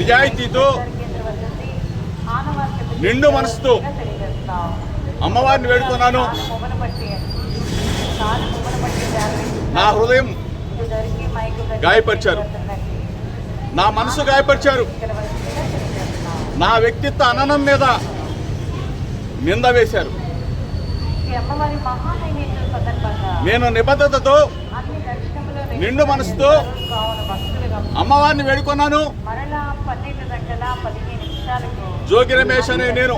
నిజాయితీతో నిండు మనసుతో అమ్మవారిని వేడుకున్నాను. నా హృదయం గాయపరిచారు. నా మనసు గాయపరిచారు. నా వ్యక్తిత్వ అననం మీద నింద వేశారు. నేను నిబద్ధతతో నిండు మనసుతో అమ్మవారిని వేడుకున్నాను. జోగి రమేష్ అనే నేను.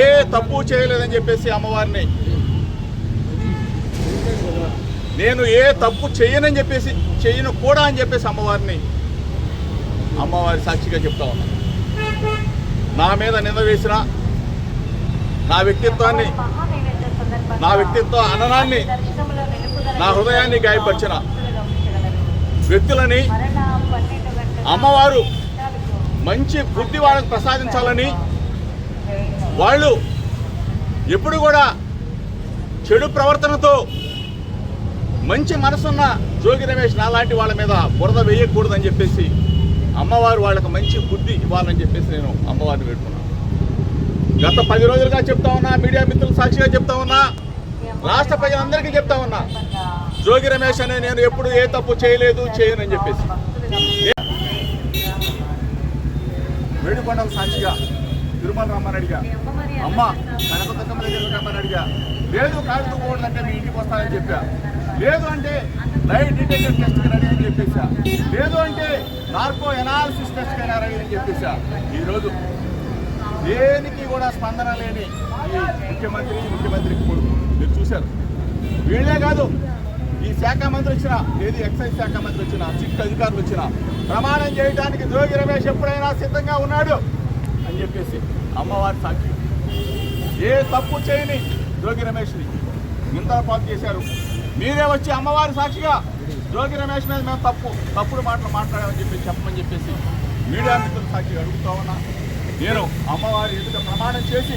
ఏ తప్పు చేయలేదని చెప్పేసి అమ్మవారిని. నేను ఏ తప్పు చేయనని చెప్పేసి చేయను కూడా అని చెప్పేసి అమ్మవారిని అమ్మవారి సాక్షిగా చెప్తా ఉన్నా. నా మీద నింద వేసిన నా వ్యక్తిత్వాన్ని నా వ్యక్తిత్వ అననాన్ని నా హృదయాన్ని గాయపరిచిన వ్యక్తులని అమ్మవారు మంచి బుద్ధి వాళ్ళకి ప్రసాదించాలని వాళ్ళు ఎప్పుడు కూడా చెడు ప్రవర్తనతో మంచి మనసున్న జోగి రమేష్ నాలాంటి వాళ్ళ మీద బురద వేయకూడదని చెప్పేసి అమ్మవారు వాళ్ళకి మంచి బుద్ధి ఇవ్వాలని చెప్పేసి నేను అమ్మవారిని పెట్టుకున్నాను గత పది రోజులుగా చెప్తా ఉన్నా మీడియా మిత్రులు సాక్షిగా చెప్తా ఉన్నా రాష్ట్ర ప్రజలందరికీ చెప్తా ఉన్నా. జోగి రమేష్ అనే నేను ఎప్పుడు ఏ తప్పు చేయలేదు చేయను అని చెప్పేసి. వేడుకొండల సాక్షిగా తిరుమల రామారెడ్డిగా అమ్మ కనకదుర్గమ్మ దగ్గర రమ్మనడిగా లేదు కాదు పోవాలంటే మీ ఇంటికి వస్తానని చెప్పా. లేదు అంటే లైట్ డిటెక్టర్ టెస్ట్ రెడీ అని చెప్పేసా. లేదు అంటే నార్కో ఎనాలిసిస్ టెస్ట్ రెడీ అని చెప్పేసా. ఈరోజు దేనికి కూడా స్పందన లేని ముఖ్యమంత్రి ముఖ్యమంత్రికి కొడుకు. మీరు చూశారు. వీళ్ళే కాదు ఈ శాఖ మంత్రి వచ్చిన ఏది ఎక్సైజ్ శాఖ మంత్రి వచ్చిన సిట్ అధికారులు వచ్చిన ప్రమాణం చేయడానికి జోగి రమేష్ ఎప్పుడైనా సిద్ధంగా ఉన్నాడు? అని చెప్పేసి అమ్మవారి సాక్షి. ఏ తప్పు చేయని జోగి రమేష్ని ఇంత పాలు చేశారు. మీరే వచ్చి అమ్మవారి సాక్షిగా జోగి రమేష్ మీద మేము తప్పు తప్పుడు మాటలు మాట్లాడామని చెప్పి చెప్పమని చెప్పేసి మీడియా మిత్రులు సాక్షిగా అడుగుతా ఉన్నా. నేను అమ్మవారి ఎదుట ప్రమాణం చేసి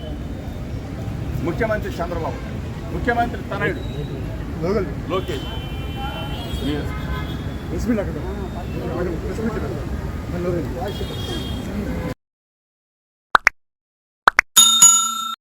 ముఖ్యమంత్రి చంద్రబాబు. ముఖ్యమంత్రి తనయుడు. లోకల్. లోకేష్. మీ-